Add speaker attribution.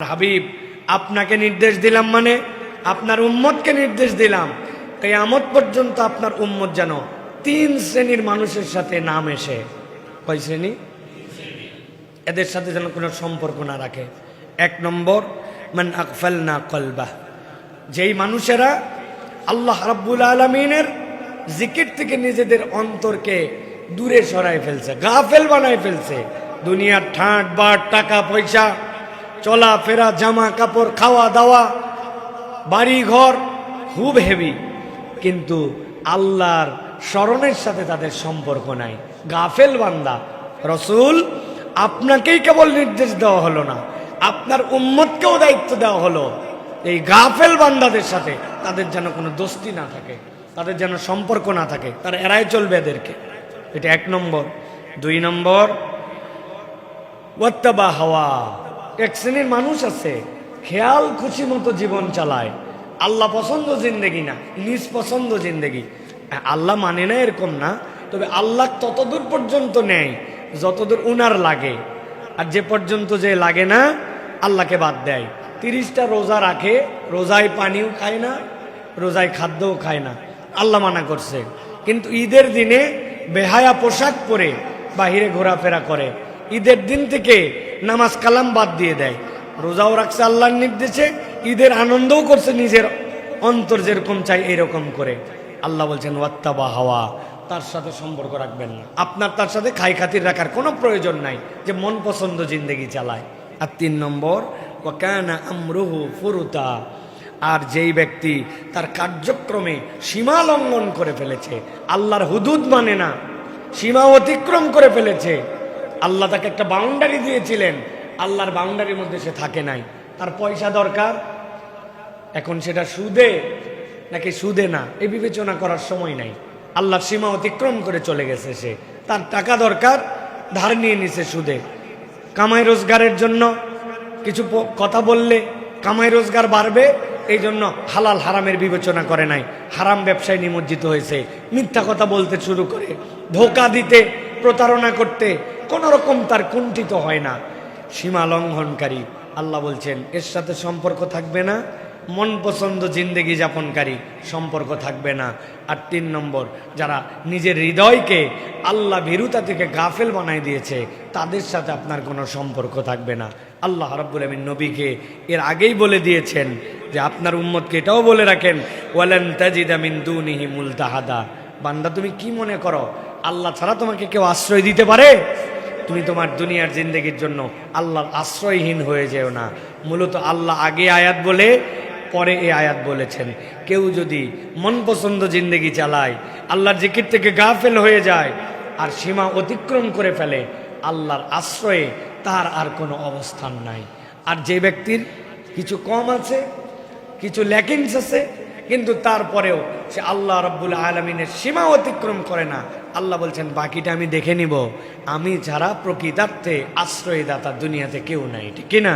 Speaker 1: হাবিব, আপনাকে নির্দেশ দিলাম মানে আপনার উম্মতকে নির্দেশ দিলাম। কেয়ামত পর্যন্ত আপনার উম্মত যেন তিন শ্রেণির মানুষের সাথে নাম এসে কয় শ্রেণি? এদের সাথে যেন কোনো সম্পর্ক না রাখে। এক নম্বর, মান আকফাল না কলবা। যেই মানুষেরা আল্লাহ রাব্বুল আলমিনের জিকির থেকে নিজেদের অন্তরকে দূরে সরাই ফেলছে, গাফেল বানায় ফেলছে। দুনিয়ার ঠাঁট, বাট, টাকা, পয়সা চলা ফেরা জামা কাপড় খাওয়া দাওয়া বাড়ি ঘর খুব হেভি কিন্তু আল্লাহর স্মরণের সাথে তাদের সম্পর্ক নাই। গাফেল বান্দা। রসুল, আপনাকেই কেবল নির্দেশ দেওয়া হলো না। আপনার উম্মতকেও দায়িত্ব দেওয়া হলো। এই গাফেল বান্দাদের সাথে তাদের যেন কোনো দোস্তি না থাকে, তাদের যেন সম্পর্ক না থাকে, তারা এড়াই চলবে এদেরকে। এটা এক নম্বর। দুই নম্বর, ওয়াত্তাবা হাওয়া। এক শ্রেণির মানুষ আছে, খেয়াল খুশি মতো জীবন চালায়। আল্লাহ পছন্দ জিন্দেগি না, নিজ পছন্দ জিন্দেগি। আল্লাহ মানে না এরকম না, তবে আল্লাহ ততদূর পর্যন্ত নেয়, যতদূর উনার লাগে। আর যে পর্যন্ত যে লাগে না, আল্লাহকে বাদ দেয়। তিরিশটা রোজা রাখে, রোজায় পানিও খায় না, রোজায় খাদ্যও খায় না। আল্লাহ মানা করছে। কিন্তু ঈদের দিনে বেহায়া পোশাক পরে বাহিরে ঘোরাফেরা করে। ঈদের দিন থেকে নামাজ কালাম বাদ দিয়ে দেয়। রোজাও রাখছে, আল্লাহর নির্দেশে। ঈদের আনন্দও করছে নিজের অন্তর যেরকম চাই এরকম করে। আল্লাহ বলছেন, ওয়াত্তাবা হাওয়া, তার সাথে সম্পর্ক রাখবেন না। আপনার তার সাথে খাই খাতির রাখার কোনো প্রয়োজন নাই, যে মন পছন্দ জিন্দগি চালায়। আর তিন নম্বর ওয়াকানা আমরুহু ফুরুতা, আর যেই ব্যক্তি তার কার্যক্রমে সীমা লঙ্ঘন করে ফেলেছে, আল্লাহর হুদুদ মানে না, সীমা অতিক্রম করে ফেলেছে আল্লাহ তাকে একটা বাউন্ডারি দিয়েছিলেন। আল্লাহর বাউন্ডারির মধ্যে সে থাকে নাই। তার পয়সা দরকার? এখন সেটা সুদে নাকি সুদে না? এই বিবেচনা করার সময় নাই। আল্লাহর সীমা অতিক্রম করে চলে গেছে সে। তার টাকা দরকার, ধার নিয়ে নিছে সুদে। কামাই রোজগারের জন্য কিছু কথা বললে কামাই রোজগার বাড়বে, এই জন্য হালাল হারামের বিবেচনা করে নাই। হারাম ব্যবসায় নিমজ্জিত হয়েছে। মিথ্যা কথা বলতে শুরু করে। ধোকা দিতে, প্রতারণা করতে কোনো রকম তার কুণ্ঠিত হয় না। সীমা লঙ্ঘনকারী, আল্লাহ বলছেন, এর সাথে সম্পর্ক থাকবে না। মন পছন্দ জিন্দেগি যাপনকারী, সম্পর্ক থাকবে না। আর তিন নম্বর, যারা নিজের হৃদয়কে আল্লাহ ভীরুতা থেকে গাফেল বানাই দিয়েছে, তাদের সাথে আপনার কোনো সম্পর্ক থাকবে না। আল্লাহ রব্বুল আমিন নবীকে এর আগেই বলে দিয়েছেন যে, আপনার উম্মতকে এটাও বলে রাখেন, ওয়ালেন তাজিদ আমিন দু দুনিহি মুলতাহাদা। বান্দা, তুমি কি মনে করো, আল্লাহ ছাড়া তোমাকে কেউ আশ্রয় দিতে পারে? তুমি তোমার দুনিয়ার জিন্দগির জন্য আল্লাহর আশ্রয়হীন হয়ে যেও না। মূলত আল্লাহ আগে আয়াত বলে, পরে এ আয়াত বলেছেন। কেউ যদি মন পছন্দ জিন্দগি চালায়, আল্লাহর জিকির থেকে গাফেল হয়ে যায় আর সীমা অতিক্রম করে ফেলে, আল্লাহর আশ্রয়ে তার আর কোনো অবস্থান নাই। আর যে ব্যক্তির কিছু কম আছে, কিছু ল্যাকিংস আছে কিন্তু তারপরেও সে আল্লাহ রব্বুল আলমিনের সীমা অতিক্রম করে না। আল্লাহ বলছেন, বাকিটা আমি দেখে নিব। আমি যারা প্রকৃতার্থে আশ্রয়দাতা দুনিয়াতে কেউ নাই, ঠিক কিনা